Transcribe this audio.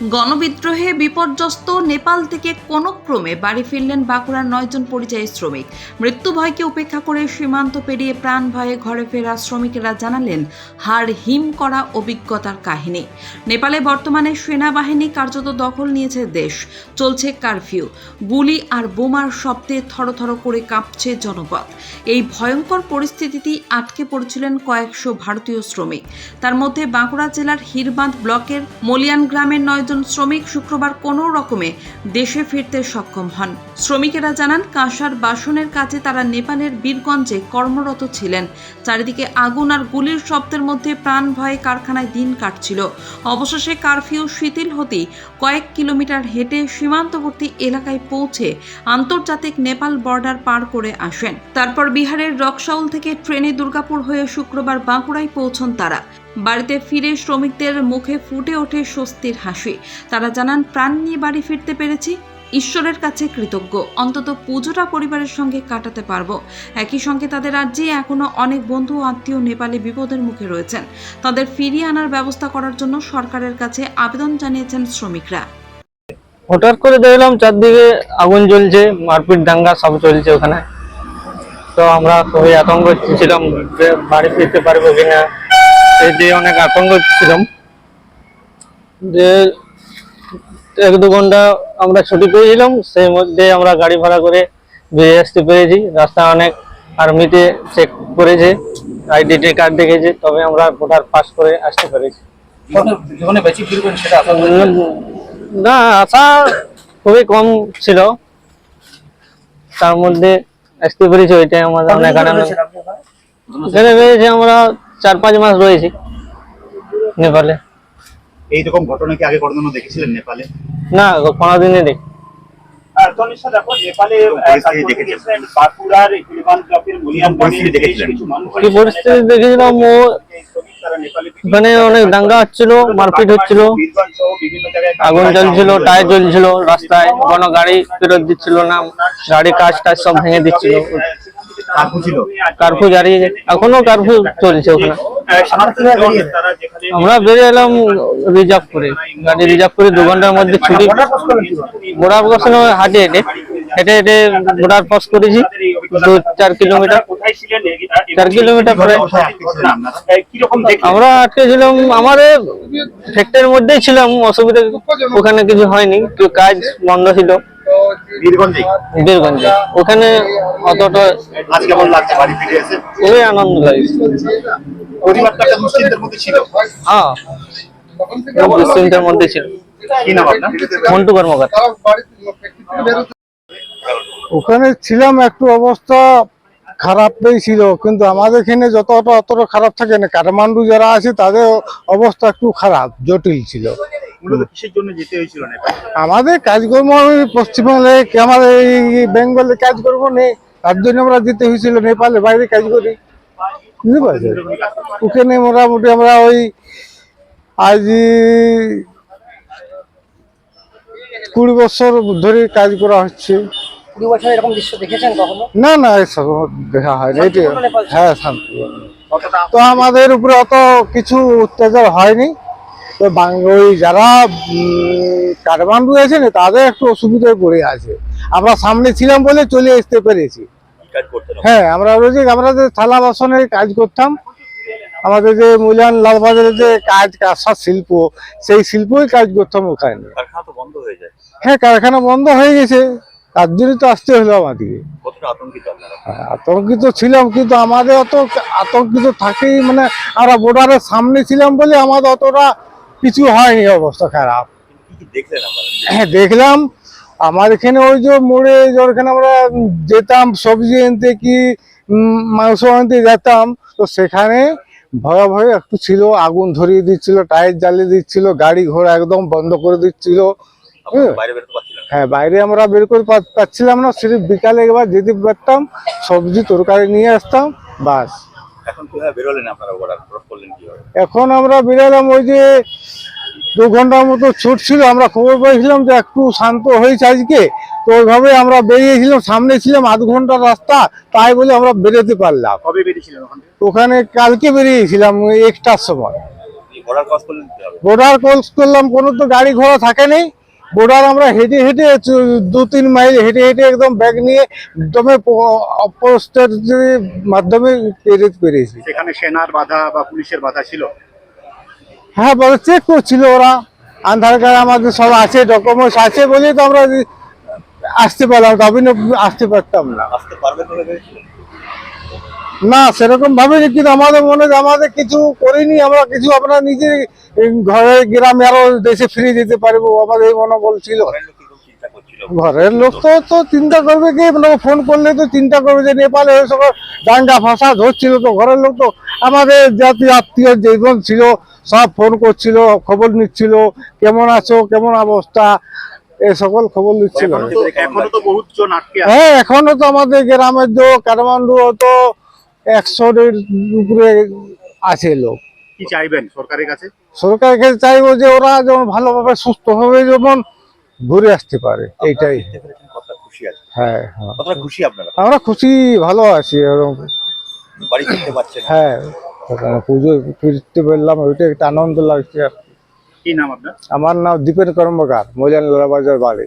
গণবিদ্রোহে বিপর্যস্ত নেপাল থেকে কোনো ক্রমে বাড়ি ফিরলেন বাঁকুড়ার নয়জন পরিযায়ী শ্রমিক। মৃত্যু ভয়কে উপেক্ষা করে সীমান্ত পেরিয়ে প্রাণ ভয়ে ঘরে ফেরা শ্রমিকেরা জানালেন, হাড় হিম করা অভিজ্ঞতার কাহিনী। নেপালে বর্তমানে সেনাবাহিনী কার্যত দখল নিয়েছে দেশ। চলছে কারফিউ। গুলি আর বোমার শব্দে থরথর করে কাঁপছে জনপদ। এই ভয়ঙ্কর পরিস্থিতিতেই আটকে পড়েছিলেন কয়েকশো ভারতীয় শ্রমিক। তার মধ্যে বাঁকুড়া জেলার হিরবাঁধ ব্লকের মলিয়ান গ্রামের নয়জন শ্রমিক শুক্রবার কোনো রকমে দেশে ফিরতে সক্ষম হন। শ্রমিকেরা জানান, কাঁসার বাসনের কাছে তারা নেপালের বীরগঞ্জে কর্মরত ছিলেন। চারিদিকে আগুন আর গুলির শব্দের মধ্যে প্রাণ ভয়ে কারখানায় দিন কাটছিল। অবশেষে কারফিউ শিথিল হতেই কয়েক কিলোমিটার হেঁটে সীমান্তবর্তী এলাকায় পৌঁছে আন্তর্জাতিক নেপাল বর্ডার পার করে আসেন। তারপর বিহারের রকশাউল থেকে ট্রেনে দুর্গাপুর হয়ে শুক্রবার বাঁকুড়ায় পৌঁছন তারা। বাড়িতে ফিরে শ্রমিকদের মুখে ফুটে ওঠে স্বস্তির হাসি। তারা জানান, প্রাণ নিয়ে বাড়ি ফিরতে পেরেছি। ঈশ্বরের কাছে কৃতজ্ঞ। অন্তত পুজোটা পরিবারের সঙ্গে কাটাতে পারব। একই সঙ্গে তাদের রাজ্যে এখনও অনেক বন্ধু আত্মীয় নেপালে বিপদের মুখে রয়েছেন। তাদের ফিরিয়ে আনার ব্যবস্থা করার জন্য সরকারের কাছে আবেদন জানিয়েছেন শ্রমিকরা। হঠাৎ করে দেখলাম চারদিকে আগুন জ্বলছে, মারপিট দাঙ্গা সব চলছে ওখানে। তো আমরা খুবই আতঙ্ক ছিলাম যে বাড়ি ফিরতে পারব কিনা। এই যে অনেক আতঙ্ক ছিলাম যে এক দু ঘণ্টা আমরা ছুটি পেয়েছিলাম সেই মধ্যে আমরা গাড়ি ভাড়া করে বেরিয়ে আসতে পেরেছি। রাস্তা অনেক আর্মিতে চেক করেছে আইডেন্টি কার্ড দেখেছে তবে আমরা ভোটার পাস করে আসতে পেরেছি। না? আশা খুবই কম ছিল। তার মধ্যে আসতে পেরেছি ওইটাই আমাদের অনেক আনন্দ। আমরা চার পাঁচ মাস রয়েছি নেপালে। এইরকম ঘটনা কি আগে কোনোদিনও দেখেছিলেন নেপালে? না কোনোদিনই দেখ। পরিস্থিতি কি দেখেছিলাম ও? ওখানে অনেক দাঙ্গা হচ্ছিল মারপিট হচ্ছিল। আগুন জ্বলছিল টায়ার জ্বলছিল রাস্তায় কোনো গাড়ি ফেরত দিচ্ছিল না গাড়ি কাজ টাজ সব ভেঙে দিচ্ছিল। কাকু ছিল। কারফিউ জারি এখনও কারফিউ চলছে ওখানে। আমরা বেরিয়ে এলাম রিজার্ভ করে গাড়ি রিজার্ভ করে দু ঘণ্টার মধ্যে ছুটি। বোর্ডার বসে হাঁটে হেঁটে। হেঁটে হেঁটে বোর্ডার পাস করেছি। দু, চার কিলোমিটার চার কিলোমিটার প্রায় আমরা আটকে ছিলাম আমাদের ফ্যাক্টরির মধ্যেই ছিলাম। অসুবিধা ওখানে কিছু হয়নি। কাজ বন্ধ ছিল। বীরগঞ্জে বীরগঞ্জে ওখানে অতটা আজ কেমন লাগছে? বাড়ি ফিরে এসে? খুবই আনন্দ লাগে। পরিবারটা একটা দুশ্চিন্তার মধ্যে ছিল? হ্যাঁ। দুশ্চিন্তার মধ্যে ছিল। কি নাম আপনার? মন্টু কর্মকার। ওখানে ছিলাম একটু অবস্থা খারাপই ছিল কিন্তু আমাদের এখানে যতটা অতটা খারাপ থাকে না কাঠমান্ডু যারা আছে তাদের অবস্থা একটু খারাপ জটিল ছিল। মূলত কিসের জন্য যেতে হয়েছিল নেপালে আমাদের কাজকর্ম পশ্চিমবঙ্গে আমাদের এই বেঙ্গলে কাজকর্ম নেই তার জন্য আমরা যেতে হয়েছিল নেপালে বাইরে কাজ করি। বুঝতে পারছ ওখানে মোটামুটি আমরা ওই আজ কুড়ি বছর ধরে কাজ করা হচ্ছে। কুড়ি বছর এরকম দৃশ্য দেখেছেন কখনো? না না এসব দেখা হয়নি এটি হ্যাঁ কতটা তো আমাদের উপরে অত কিছু অত্যাচার হয়নি। তো ওই যারা কাঠমান্ডু আছে না তাদের একটু অসুবিধায় পড়ে আছে। আমরা সামনে ছিলাম বলে চলে আসতে পেরেছি। হ্যাঁ আমরা রোজ আমরা যে থালা বাসনের কাজ করতাম আমাদের যে মূল্যায়ন লালবাজারের যে কাজ কাঁসার শিল্প সেই শিল্পই কাজ করতাম ওখানে। হয়ে কারখানা বন্ধ হয়ে গেছে। তার জন্যই তো আসতে হলো আমাদেরকে। হ্যাঁ, আতঙ্কিত ছিলাম কিন্তু আমাদের অত আতঙ্কিত থাকেই মানে আমরা বোর্ডারের সামনে ছিলাম বলে আমাদের অতটা কিছু হয়নি অবস্থা খারাপ। হ্যাঁ দেখলাম। আমার এখানে ওই যে মোড়ে যেখানে আমরা যেতাম সবজি আনতে কি মাংস আনতে যেতাম তো সেখানে ভয়ে ভয়ে একটু ছিল আগুন ধরিয়ে দিচ্ছিল টায়ার জ্বালিয়ে দিচ্ছিল গাড়ি ঘোড়া একদম বন্ধ করে দিচ্ছিল। হ্যাঁ বাইরে আমরা বের করে পাচ্ছিলাম না শুধু বিকালে একবার যেতে পারতাম সবজি তরকারি নিয়ে আসতাম বাস। এখন কোথায় বেরোলেন আপনারা ওরা ক্রস করলেন কীভাবে? এখন আমরা বেরোলাম ওই যে দু ঘণ্টার মতো ছুট ছিল আমরা খবর পেয়েছিলাম যে একটু শান্ত হয়েছে আজকে তো ওইভাবে আমরা বেরিয়েছিলাম সামনে ছিলাম আধ ঘণ্টার রাস্তা তাই বলে আমরা বেরোতে পারলাম। কবে বেরিয়েছিলেন ওখান থেকে? ওখানে কালকে বেরিয়েছিলাম একটার সময়। বর্ডার ক্রস করলেন কি বর্ডার ক্রস করলাম কোনো তো গাড়ি ঘোড়া থাকেনি বর্ডার আমরা হেঁটে হেঁটে দু তিন মাইল হেঁটে হেঁটে একদম ব্যাগ নিয়ে একদমে পোস্টের মাধ্যমে পেরে পেরেছি। সেখানে সেনার বাধা বা পুলিশের বাধা ছিল? হ্যাঁ বলে চেক করছিল ওরা। আধার কার্ড আমাদের সব আছে ডকুমেন্টস আছে বলেই তো আমরা আসতে পারলাম তবে আসতে পারতাম না। আসতে পারবেন ভেবেছিলেন? না সেরকম ভাবিনি কিন্তু আমাদের মনে হয় আমাদের কিছু করিনি আমরা কিছু আমরা নিজে ঘরে গ্রামে আরও দেশে ফিরে যেতে পারব আমাদের এই মনোবল ছিল। ঘরের লোক তো তো চিন্তা করবে কি? মানে ফোন করলে তো চিন্তা করবে যে নেপালে সকল দাঙ্গা ফাঁসা ধরছিল তো ঘরের লোক তো। আমাদের জাতীয় আত্মীয় যেজন ছিল সব ফোন করছিল খবর নিচ্ছিল কেমন আছো কেমন অবস্থা? এ সকল খবর নিচ্ছিল। হ্যাঁ এখনও তো আমাদের গ্রামের তো কাঠমান্ডু তো একশোর উপরে আছে লোক। কি চাইবেন সরকারের কাছে? সরকারের কাছে চাইব যে ওরা যেমন ভালোভাবে সুস্থভাবে যেমন ঘুরে আসতে পারে এইটাই। হ্যাঁ হ্যাঁ। খুশি আপনারা? আমরা খুশি ভালো আছি বাড়ি পারছেন হ্যাঁ পুজো ফিরতে পারলাম ওইটা একটা আনন্দ লাগছে। আর কি। কি নাম আপনার? আমার নাম দীপেন কর্মকার মৈলান বাজার বাড়ি।